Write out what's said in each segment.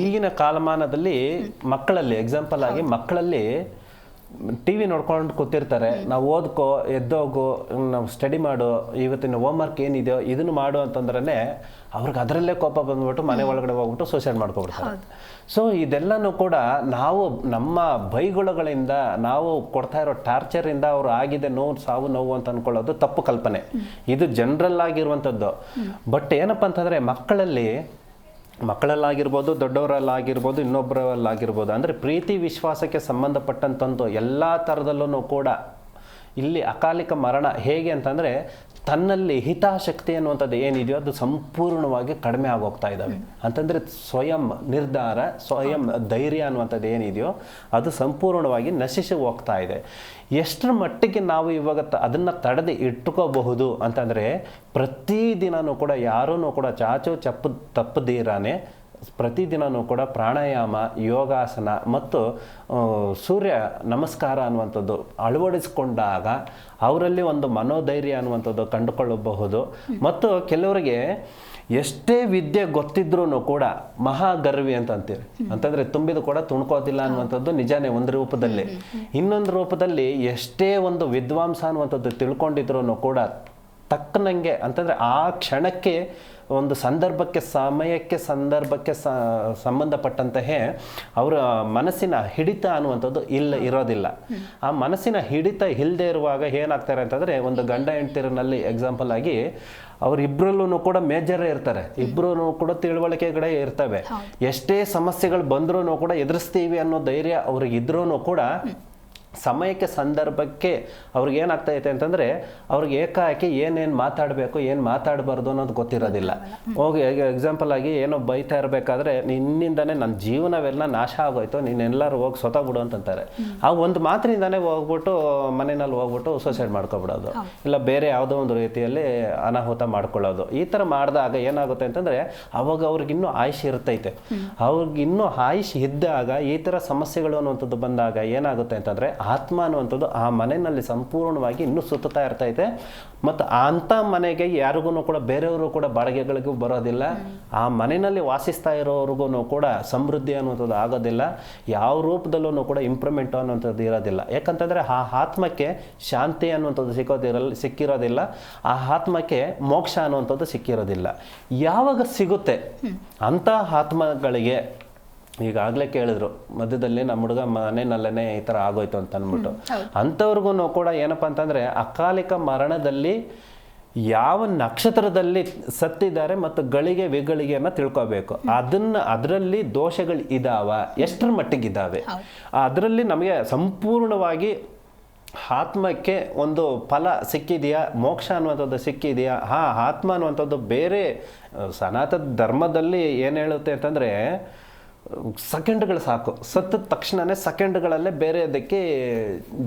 ಈಗಿನ ಕಾಲಮಾನದಲ್ಲಿ ಮಕ್ಕಳಲ್ಲಿ ಎಕ್ಸಾಂಪಲ್ ಆಗಿ ಮಕ್ಕಳಲ್ಲಿ ಟಿ ವಿ ನೋಡ್ಕೊಂಡು ಕೂತಿರ್ತಾರೆ. ನಾವು ಓದ್ಕೋ ಎದ್ದೋಗು ನಾವು ಸ್ಟಡಿ ಮಾಡು ಇವತ್ತಿನ ಹೋಮ್ವರ್ಕ್ ಏನಿದೆಯೋ ಇದನ್ನು ಮಾಡು ಅಂತಂದ್ರೆ ಅವ್ರಿಗೆ ಅದರಲ್ಲೇ ಕೋಪ ಬಂದ್ಬಿಟ್ಟು ಮನೆ ಒಳಗಡೆ ಹೋಗ್ಬಿಟ್ಟು ಸೂಸೈಡ್ ಮಾಡ್ಕೊಬಿಡ್ತಾರೆ. ಸೊ ಇದೆಲ್ಲನೂ ಕೂಡ ನಾವು ನಮ್ಮ ಬೈಗುಳಗಳಿಂದ ನಾವು ಕೊಡ್ತಾ ಇರೋ ಟಾರ್ಚರಿಂದ ಅವ್ರು ಆಗಿದೆ ನೋವು ಸಾವು ನೋವು ಅಂತ ಅನ್ಕೊಳ್ಳೋದು ತಪ್ಪು ಕಲ್ಪನೆ. ಇದು ಜನರಲ್ ಆಗಿರುವಂಥದ್ದು. ಬಟ್ ಏನಪ್ಪ ಅಂತಂದ್ರೆ ಮಕ್ಕಳಲ್ಲಿ ಮಕ್ಕಳಲ್ಲಾಗಿರ್ಬೋದು, ದೊಡ್ಡವರಲ್ಲಾಗಿರ್ಬೋದು, ಇನ್ನೊಬ್ಬರಲ್ಲಾಗಿರ್ಬೋದು. ಅಂದರೆ ಪ್ರೀತಿ ವಿಶ್ವಾಸಕ್ಕೆ ಸಂಬಂಧಪಟ್ಟಂತಂದು ಎಲ್ಲ ಥರದಲ್ಲೂ ಕೂಡ ಇಲ್ಲಿ ಅಕಾಲಿಕ ಮರಣ ಹೇಗೆ ಅಂತಂದರೆ ತನ್ನಲ್ಲಿ ಹಿತಾಸಕ್ತಿ ಅನ್ನುವಂಥದ್ದು ಏನಿದೆಯೋ ಅದು ಸಂಪೂರ್ಣವಾಗಿ ಕಡಿಮೆ ಆಗೋಗ್ತಾ ಇದ್ದಾವೆ. ಅಂತಂದರೆ ಸ್ವಯಂ ನಿರ್ಧಾರ, ಸ್ವಯಂ ಧೈರ್ಯ ಅನ್ನುವಂಥದ್ದು ಏನಿದೆಯೋ ಅದು ಸಂಪೂರ್ಣವಾಗಿ ನಶಿಸಿ ಹೋಗ್ತಾ ಇದೆ. ಎಷ್ಟರ ಮಟ್ಟಿಗೆ ನಾವು ಇವಾಗ ಅದನ್ನ ತಡೆದು ಇಟ್ಕೋಬಹುದು ಅಂತಂದರೆ ಪ್ರತಿದಿನವೂ ಕೂಡ ಯಾರೂ ಕೂಡ ಚಾಚು ಚಪ್ಪು ತಪ್ಪದಿರಾನೆ ಪ್ರತಿದಿನನೂ ಕೂಡ ಪ್ರಾಣಾಯಾಮ, ಯೋಗಾಸನ ಮತ್ತು ಸೂರ್ಯ ನಮಸ್ಕಾರ ಅನ್ನುವಂಥದ್ದು ಅಳವಡಿಸಿಕೊಂಡಾಗ ಅವರಲ್ಲಿ ಒಂದು ಮನೋಧೈರ್ಯ ಅನ್ನುವಂಥದ್ದು ಕಂಡುಕೊಳ್ಳಬಹುದು. ಮತ್ತು ಕೆಲವರಿಗೆ ಎಷ್ಟೇ ವಿದ್ಯೆ ಗೊತ್ತಿದ್ರೂ ಕೂಡ ಮಹಾಗರ್ವಿ ಅಂತ ಅಂತೀವಿ ಅಂತಂದ್ರೆ ತುಂಬಿದ ಕೂಡ ತುಣ್ಕೋದಿಲ್ಲ ಅನ್ನುವಂಥದ್ದು ನಿಜಾನೇ ಒಂದು ರೂಪದಲ್ಲಿ. ಇನ್ನೊಂದು ರೂಪದಲ್ಲಿ ಎಷ್ಟೇ ಒಂದು ವಿದ್ವಾಂಸ ಅನ್ನುವಂಥದ್ದು ತಿಳ್ಕೊಂಡಿದ್ರು ಕೂಡ ತಕ್ಕನಂಗೆ ಅಂತಂದ್ರೆ ಆ ಕ್ಷಣಕ್ಕೆ ಒಂದು ಸಂದರ್ಭಕ್ಕೆ ಸಮಯಕ್ಕೆ ಸಂದರ್ಭಕ್ಕೆ ಸ ಸಂಬಂಧಪಟ್ಟಂತೆಯೇ ಅವರ ಮನಸ್ಸಿನ ಹಿಡಿತ ಅನ್ನುವಂಥದ್ದು ಇಲ್ಲ ಇರೋದಿಲ್ಲ. ಆ ಮನಸ್ಸಿನ ಹಿಡಿತ ಇಲ್ಲದೆ ಇರುವಾಗ ಏನಾಗ್ತಾರೆ ಅಂತಂದರೆ ಒಂದು ಗಂಡ ಹೆಂಡ್ತಿರನಲ್ಲಿ ಎಕ್ಸಾಂಪಲ್ ಆಗಿ ಅವರಿಬ್ಬರಲ್ಲೂ ಕೂಡ ಮೇಜರ್ ಇರ್ತಾರೆ. ಇಬ್ಬರೂ ಕೂಡ ತಿಳುವಳಿಕೆಗಳೇ ಇರ್ತವೆ. ಎಷ್ಟೇ ಸಮಸ್ಯೆಗಳು ಬಂದರೂ ಕೂಡ ಎದುರಿಸ್ತೀವಿ ಅನ್ನೋ ಧೈರ್ಯ ಅವ್ರಿಗೆ ಇದ್ರೂ ಕೂಡ ಸಮಯಕ್ಕೆ ಸಂದರ್ಭಕ್ಕೆ ಅವ್ರಿಗೆ ಏನಾಗ್ತೈತೆ ಅಂತಂದರೆ ಅವ್ರಿಗೆ ಏಕಾಏಕಿ ಏನೇನು ಮಾತಾಡಬೇಕು ಏನು ಮಾತಾಡಬಾರ್ದು ಅನ್ನೋದು ಗೊತ್ತಿರೋದಿಲ್ಲ. ಹೋಗಿ ಎಕ್ಸಾಂಪಲ್ ಆಗಿ ಏನೋ ಬೈತಾ ಇರಬೇಕಾದ್ರೆ ನಿನ್ನಿಂದನೇ ನನ್ನ ಜೀವನವೆಲ್ಲ ನಾಶ ಆಗೋಯ್ತು ನೀನೆಲ್ಲರೂ ಹೋಗಿ ಸ್ವತಃ ಬಿಡು ಅಂತಂತಾರೆ. ಆ ಒಂದು ಮಾತಿನಿಂದನೇ ಹೋಗ್ಬಿಟ್ಟು ಮನೆಯಲ್ಲಿ ಹೋಗ್ಬಿಟ್ಟು ಸೂಸೈಡ್ ಮಾಡ್ಕೊಬಿಡೋದು. ಇಲ್ಲ ಬೇರೆ ಯಾವುದೋ ಒಂದು ರೀತಿಯಲ್ಲಿ ಅನಾಹುತ ಮಾಡ್ಕೊಳ್ಳೋದು. ಈ ಥರ ಮಾಡಿದಾಗ ಏನಾಗುತ್ತೆ ಅಂತಂದರೆ ಅವಾಗ ಅವ್ರಿಗಿನ್ನೂ ಆಯುಷ್ ಇರ್ತೈತೆ. ಅವ್ರಿಗಿನ್ನೂ ಆಯುಷ್ ಇದ್ದಾಗ ಈ ಥರ ಸಮಸ್ಯೆಗಳು ಅನ್ನುವಂಥದ್ದು ಬಂದಾಗ ಏನಾಗುತ್ತೆ ಅಂತಂದ್ರೆ ಆತ್ಮ ಅನ್ನುವಂಥದ್ದು ಆ ಮನೆಯಲ್ಲಿ ಸಂಪೂರ್ಣವಾಗಿ ಇನ್ನೂ ಸುತ್ತಾ ಇರ್ತೈತೆ. ಮತ್ತು ಅಂಥ ಮನೆಗೆ ಯಾರಿಗೂ ಕೂಡ ಬೇರೆಯವರು ಕೂಡ ಬಾಡಿಗೆಗಳಿಗೂ ಬರೋದಿಲ್ಲ. ಆ ಮನೆಯಲ್ಲಿ ವಾಸಿಸ್ತಾ ಇರೋವ್ರಿಗೂ ಕೂಡ ಸಮೃದ್ಧಿ ಅನ್ನುವಂಥದ್ದು ಆಗೋದಿಲ್ಲ. ಯಾವ ರೂಪದಲ್ಲೂ ಕೂಡ ಇಂಪ್ರೂವ್ಮೆಂಟ್ ಅನ್ನುವಂಥದ್ದು ಇರೋದಿಲ್ಲ. ಯಾಕಂತಂದರೆ ಆ ಆತ್ಮಕ್ಕೆ ಶಾಂತಿ ಅನ್ನುವಂಥದ್ದು ಸಿಕ್ಕೋದಿರಲ್ಲ ಸಿಕ್ಕಿರೋದಿಲ್ಲ. ಆ ಆತ್ಮಕ್ಕೆ ಮೋಕ್ಷ ಅನ್ನುವಂಥದ್ದು ಸಿಕ್ಕಿರೋದಿಲ್ಲ. ಯಾವಾಗ ಸಿಗುತ್ತೆ? ಅಂಥ ಆತ್ಮಗಳಿಗೆ ಈಗಾಗಲೇ ಕೇಳಿದ್ರು ಮಧ್ಯದಲ್ಲಿ ನಮ್ಮ ಹುಡುಗ ಮನೆಯಲ್ಲೇ ಈ ಥರ ಆಗೋಯ್ತು ಅಂತ ಅಂದ್ಬಿಟ್ಟು. ಅಂಥವ್ರಿಗೂ ಕೂಡ ಏನಪ್ಪ ಅಂತಂದರೆ ಅಕಾಲಿಕ ಮರಣದಲ್ಲಿ ಯಾವ ನಕ್ಷತ್ರದಲ್ಲಿ ಸತ್ತಿದ್ದಾರೆ ಮತ್ತು ಗಳಿಗೆ ವಿಗಳಿಗೆಯನ್ನು ತಿಳ್ಕೋಬೇಕು. ಅದನ್ನು ಅದರಲ್ಲಿ ದೋಷಗಳು ಇದಾವ ಎಷ್ಟರ ಮಟ್ಟಿಗಿದ್ದಾವೆ ಅದರಲ್ಲಿ ನಮಗೆ ಸಂಪೂರ್ಣವಾಗಿ ಆತ್ಮಕ್ಕೆ ಒಂದು ಫಲ ಸಿಕ್ಕಿದೆಯಾ ಮೋಕ್ಷ ಅನ್ನುವಂಥದ್ದು ಸಿಕ್ಕಿದೆಯಾ ಹಾ ಆತ್ಮ ಅನ್ನುವಂಥದ್ದು ಬೇರೆ ಸನಾತನ ಧರ್ಮದಲ್ಲಿ ಏನು ಹೇಳುತ್ತೆ ಅಂತಂದರೆ ಸೆಕೆಂಡ್ಗಳು ಸಾಕು. ಸತ್ತ ತಕ್ಷಣನೇ ಸೆಕೆಂಡ್ಗಳಲ್ಲೇ ಬೇರೆ ಅದಕ್ಕೆ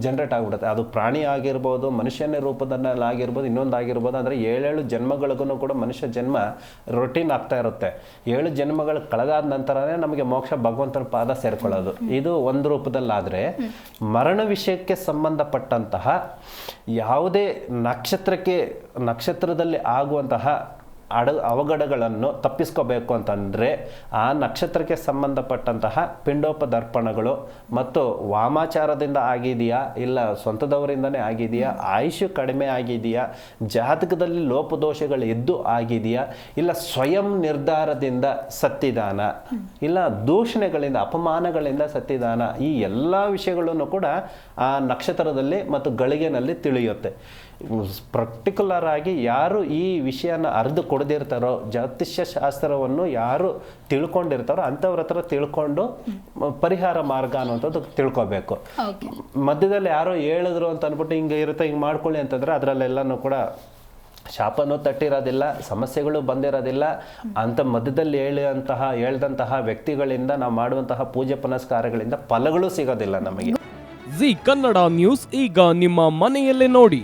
ಜನ್ರೇಟ್ ಆಗಿಬಿಡುತ್ತೆ. ಅದು ಪ್ರಾಣಿ ಆಗಿರ್ಬೋದು, ಮನುಷ್ಯನೇ ರೂಪದಲ್ಲಿ ಆಗಿರ್ಬೋದು ಇನ್ನೊಂದು ಆಗಿರ್ಬೋದು ಅಂದರೆ ಏಳೇಳು ಜನ್ಮಗಳಿಗೂ ಕೂಡ ಮನುಷ್ಯ ಜನ್ಮ ರೊಟೀನ್ ಆಗ್ತಾ ಇರುತ್ತೆ. ಏಳು ಜನ್ಮಗಳು ಕಳೆದಾದ ನಂತರನೇ ನಮಗೆ ಮೋಕ್ಷ ಭಗವಂತನ ಪಾದ ಸೇರ್ಕೊಳ್ಳೋದು. ಇದು ಒಂದು ರೂಪದಲ್ಲಾದರೆ ಮರಣ ವಿಷಯಕ್ಕೆ ಸಂಬಂಧಪಟ್ಟಂತಹ ಯಾವುದೇ ನಕ್ಷತ್ರಕ್ಕೆ, ನಕ್ಷತ್ರದಲ್ಲಿ ಆಗುವಂತಹ ಅಡ ಅವಘಡಗಳನ್ನು ತಪ್ಪಿಸ್ಕೋಬೇಕು ಅಂತಂದರೆ ಆ ನಕ್ಷತ್ರಕ್ಕೆ ಸಂಬಂಧಪಟ್ಟಂತಹ ಪಿಂಡೋಪದರ್ಪಣಗಳು ಮತ್ತು ವಾಮಾಚಾರದಿಂದ ಆಗಿದೆಯಾ ಇಲ್ಲ ಸ್ವಂತದವರಿಂದನೇ ಆಗಿದೆಯಾ ಆಯುಷು ಕಡಿಮೆ ಆಗಿದೆಯಾ, ಜಾತಕದಲ್ಲಿ ಲೋಪದೋಷಗಳು ಎದ್ದು ಆಗಿದೆಯಾ, ಇಲ್ಲ ಸ್ವಯಂ ನಿರ್ಧಾರದಿಂದ ಸತ್ತಿದಾನ, ಇಲ್ಲ ದೂಷಣೆಗಳಿಂದ, ಅಪಮಾನಗಳಿಂದ ಸತ್ತಿದಾನ, ಈ ಎಲ್ಲ ವಿಷಯಗಳನ್ನು ಕೂಡ ಆ ನಕ್ಷತ್ರದಲ್ಲಿ ಮತ್ತು ಗಳಿಗೆನಲ್ಲಿ ತಿಳಿಯುತ್ತೆ. ಪರ್ಟಿಕ್ಯುಲರ್ ಆಗಿ ಯಾರು ಈ ವಿಷಯನ ಅರ್ದು ಕೊಡದಿರ್ತಾರೋ ಜ್ಯೋತಿಷ್ಯ ಶಾಸ್ತ್ರವನ್ನು ಯಾರು ತಿಳ್ಕೊಂಡಿರ್ತಾರೋ ಅಂಥವ್ರ ಹತ್ರ ತಿಳ್ಕೊಂಡು ಪರಿಹಾರ ಮಾರ್ಗ ಅನ್ನುವಂಥದ್ದು ತಿಳ್ಕೊಬೇಕು. ಓಕೆ ಮಧ್ಯದಲ್ಲಿ ಯಾರೋ ಹೇಳಿದ್ರು ಅಂತ ಅಂದ್ಬಿಟ್ಟು ಹಿಂಗೆ ಇರುತ್ತೆ ಹಿಂಗೆ ಮಾಡ್ಕೊಳ್ಳಿ ಅಂತಂದ್ರೆ ಅದರಲ್ಲೆಲ್ಲನೂ ಕೂಡ ಶಾಪನೂ ತಟ್ಟಿರೋದಿಲ್ಲ ಸಮಸ್ಯೆಗಳು ಬಂದಿರೋದಿಲ್ಲ. ಅಂತ ಮಧ್ಯದಲ್ಲಿ ಹೇಳುವಂತಹ ಹೇಳ್ದಂತಹ ವ್ಯಕ್ತಿಗಳಿಂದ ನಾವು ಮಾಡುವಂತಹ ಪೂಜೆ ಪುನಸ್ಕಾರಗಳಿಂದ ಫಲಗಳು ಸಿಗೋದಿಲ್ಲ ನಮಗೆ. ಜಿ ಕನ್ನಡ ನ್ಯೂಸ್ ಈಗ ನಿಮ್ಮ ಮನೆಯಲ್ಲೇ ನೋಡಿ.